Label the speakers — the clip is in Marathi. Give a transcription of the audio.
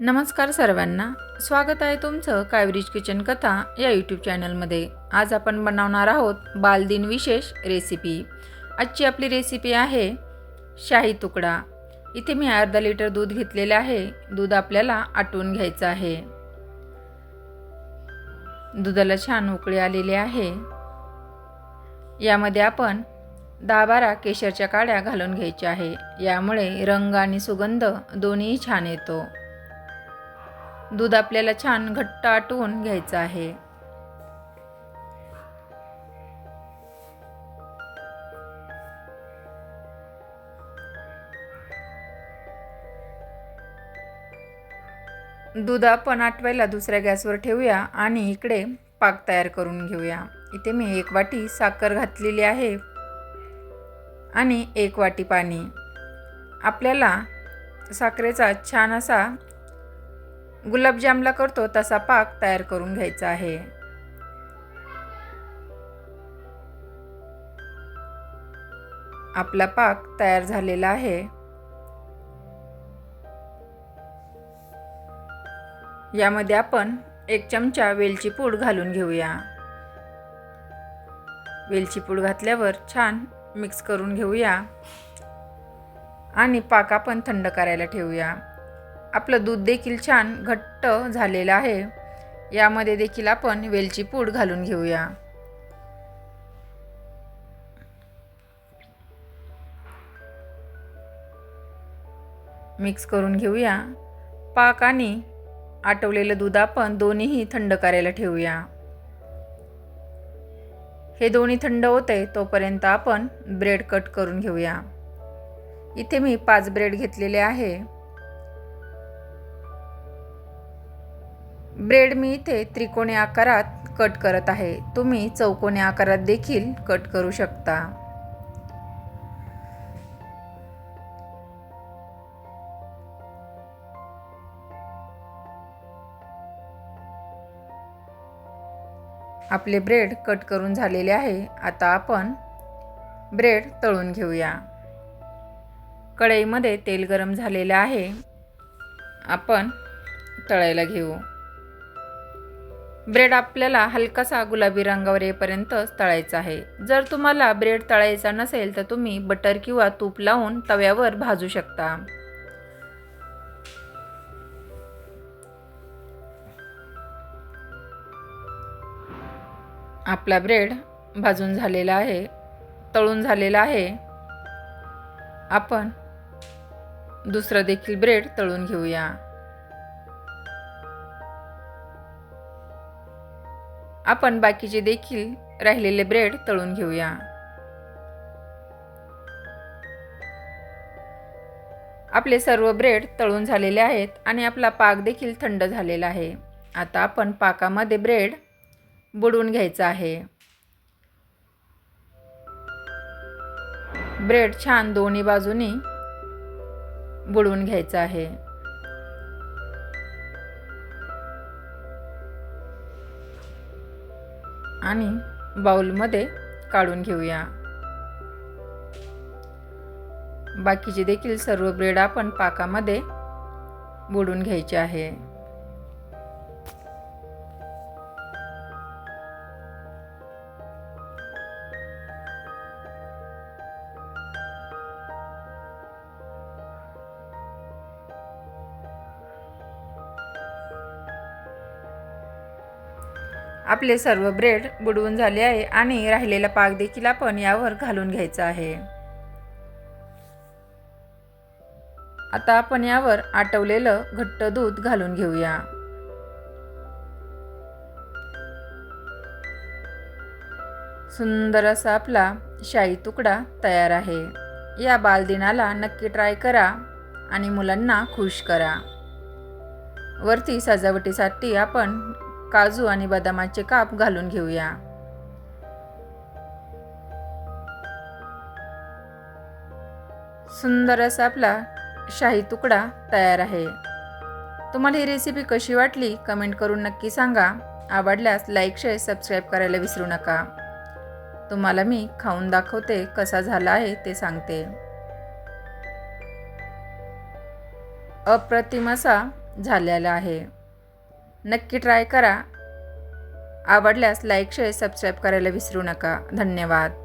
Speaker 1: नमस्कार सर्वांना. स्वागत आहे तुमचं कावेरीज किचन कथा या यूट्यूब चॅनलमध्ये आज आपण बनवणार आहोत बालदिन विशेष रेसिपी आजची आपली रेसिपी आहे शाही तुकडा. इथे मी अर्धा लिटर दूध घेतलेले आहे. दूध आपल्याला आटवून घ्यायचं आहे. दुधाला छान उकळी आलेली आहे. यामध्ये आपण दहा बारा केशरच्या काड्या घालून घ्यायच्या आहे. यामुळे रंग आणि सुगंध दोन्ही छान येतो. दूध आपल्याला छान घट्ट आटवून घ्यायचं आहे. दूध आपण आटवायला दुसऱ्या गॅसवर ठेवूया आणि इकडे पाक तयार करून घेऊया. इथे मी एक वाटी साखर घातलेली आहे आणि एक वाटी पाणी. आपल्याला साखरेचा छान असा गुलाबजामला करतो तसा पाक तयार करून घ्यायचा आहे. आपला पाक तयार झालेला आहे. यामध्ये आपण एक चमचा वेलची पूड घालून घेऊया. वेलची पूड घातल्यावर छान मिक्स करून घेऊया. आणि पाक आपण थंड करायला ठेवूया. आपलं दूध देखील छान घट्ट झालेलं आहे. यामध्ये देखील आपण वेलची पूड घालून घेऊया. मिक्स करून घेऊया. पाक आणि आटवलेलं दूध आपण दोन्हीही थंड करायला ठेवूया. हे दोन्ही थंड होते तोपर्यंत आपण ब्रेड कट करून घेऊया. इथे मी पाच ब्रेड घेतलेले आहे. ब्रेड मी इथे त्रिकोणी आकारात कट करत आहे. तुम्ही चौकोनी आकारात देखील कट करू शकता. आपले ब्रेड कट करून झालेले आहे. आता आपण ब्रेड तळून घेऊया. कढईमध्ये तेल गरम झालेलं आहे. आपण तळायला घेऊ. ब्रेड आपल्याला हलकासा गुलाबी रंगावर येईपर्यंत तळायचा आहे. जर तुम्हाला ब्रेड तळायचा नसेल तर तुम्ही बटर किंवा तूप लावून तव्यावर भाजू शकता. आपला ब्रेड भाजून झालेला आहे तळून झालेला आहे. आपण दुसरं देखील ब्रेड तळून घेऊया. आपण बाकीचे देखील राहिलेले ब्रेड तळून घेऊया. आपले सर्व ब्रेड तळून झालेले आहेत आणि आपला पाक देखील थंड झालेला आहे. आता आपण पाकामध्ये ब्रेड बुडवून घ्यायचा आहे. ब्रेड छान दोन्ही बाजूनी बुडवून घ्यायचं आहे. आणि बाउलमध्ये काढून घेऊया. बाकीचे देखील सर्व ब्रेड आपण पाकामध्ये बुडून घ्यायचे आहे. आपले सर्व ब्रेड बुडवून झाले आहे आणि राहिलेला पाक देखील आपण यावर घालून घ्यायचा आहे. आता आपण यावर आटवलेलं घट्ट दूध घालून घेऊया. सुंदर असा आपला शाही तुकडा तयार आहे. या बालदिनाला नक्की ट्राय करा आणि मुलांना खुश करा. वरती सजावटीसाठी आपण काजू आणि बदामाचे काप घालून घेऊया. सुंदर असा आपला शाही तुकडा तयार आहे. तुम्हाला ही रेसिपी कशी वाटली कमेंट करून नक्की सांगा. आवडल्यास लाईक शेअर सबस्क्राईब करायला विसरू नका. तुम्हाला मी खाऊन दाखवते कसा झाला आहे ते सांगते. अप्रतिम असा झालेला आहे. नक्की ट्राय करा. आवडल्यास लाईक शेअर सबस्क्राईब करायला विसरू नका. धन्यवाद.